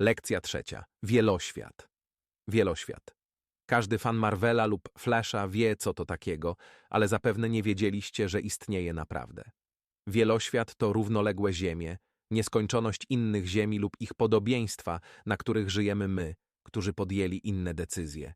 Lekcja trzecia. Wieloświat. Wieloświat. Każdy fan Marvela lub Flasha wie, co to takiego, ale zapewne nie wiedzieliście, że istnieje naprawdę. Wieloświat to równoległe ziemie, nieskończoność innych ziemi lub ich podobieństwa, na których żyjemy my, którzy podjęli inne decyzje.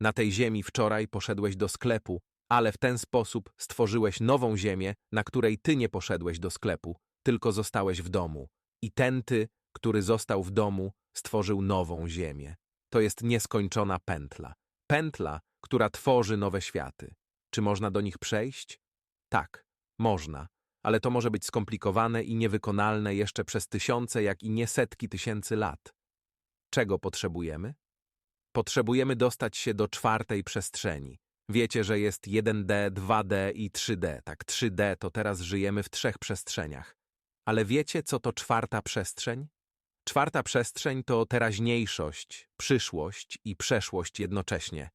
Na tej ziemi wczoraj poszedłeś do sklepu, ale w ten sposób stworzyłeś nową ziemię, na której ty nie poszedłeś do sklepu, tylko zostałeś w domu. I ten ty, który został w domu, stworzył nową ziemię. To jest nieskończona pętla. Pętla, która tworzy nowe światy. Czy można do nich przejść? Tak, można, ale to może być skomplikowane i niewykonalne jeszcze przez tysiące, jak i nie setki tysięcy lat. Czego potrzebujemy? Potrzebujemy dostać się do czwartej przestrzeni. Wiecie, że jest 1D, 2D i 3D. Tak, 3D to teraz żyjemy w trzech przestrzeniach. Ale wiecie, co to czwarta przestrzeń? Czwarta przestrzeń to teraźniejszość, przyszłość i przeszłość jednocześnie.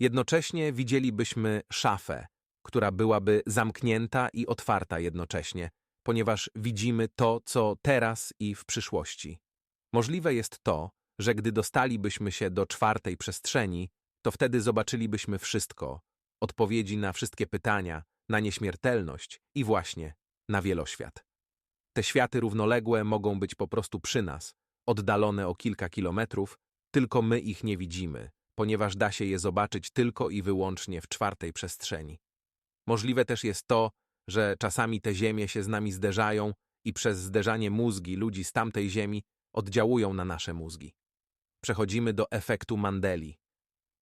Jednocześnie widzielibyśmy szafę, która byłaby zamknięta i otwarta jednocześnie, ponieważ widzimy to, co teraz i w przyszłości. Możliwe jest to, że gdy dostalibyśmy się do czwartej przestrzeni, to wtedy zobaczylibyśmy wszystko, odpowiedzi na wszystkie pytania, na nieśmiertelność i właśnie na wieloświat. Te światy równoległe mogą być po prostu przy nas, oddalone o kilka kilometrów, tylko my ich nie widzimy, ponieważ da się je zobaczyć tylko i wyłącznie w czwartej przestrzeni. Możliwe też jest to, że czasami te ziemie się z nami zderzają i przez zderzanie mózgi ludzi z tamtej ziemi oddziałują na nasze mózgi. Przechodzimy do efektu Mandeli.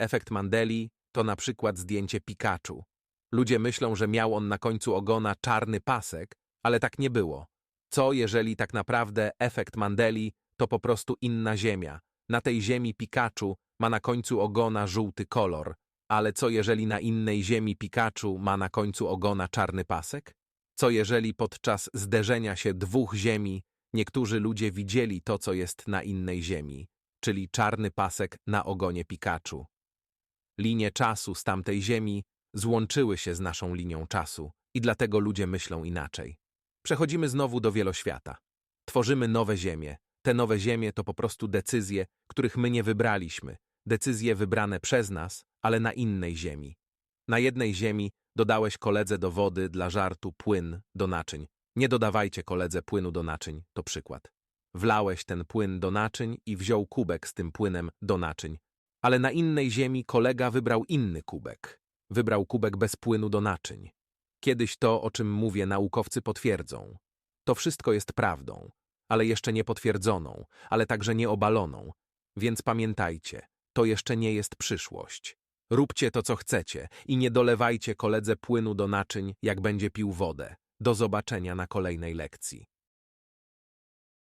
Efekt Mandeli to na przykład zdjęcie Pikachu. Ludzie myślą, że miał on na końcu ogona czarny pasek, ale tak nie było. Co jeżeli tak naprawdę efekt Mandeli to po prostu inna ziemia? Na tej ziemi Pikachu ma na końcu ogona żółty kolor, ale co jeżeli na innej ziemi Pikachu ma na końcu ogona czarny pasek? Co jeżeli podczas zderzenia się dwóch ziemi niektórzy ludzie widzieli to, co jest na innej ziemi, czyli czarny pasek na ogonie Pikachu? Linie czasu z tamtej ziemi złączyły się z naszą linią czasu i dlatego ludzie myślą inaczej. Przechodzimy znowu do wieloświata. Tworzymy nowe ziemie. Te nowe ziemie to po prostu decyzje, których my nie wybraliśmy. Decyzje wybrane przez nas, ale na innej ziemi. Na jednej ziemi dodałeś koledze do wody dla żartu płyn do naczyń. Nie dodawajcie koledze płynu do naczyń, to przykład. Wlałeś ten płyn do naczyń i wziął kubek z tym płynem do naczyń. Ale na innej ziemi kolega wybrał inny kubek. Wybrał kubek bez płynu do naczyń. Kiedyś to, o czym mówię, naukowcy potwierdzą. To wszystko jest prawdą, ale jeszcze nie potwierdzoną, ale także nie obaloną. Więc pamiętajcie, to jeszcze nie jest przyszłość. Róbcie to, co chcecie i nie dolewajcie koledze płynu do naczyń, jak będzie pił wodę. Do zobaczenia na kolejnej lekcji.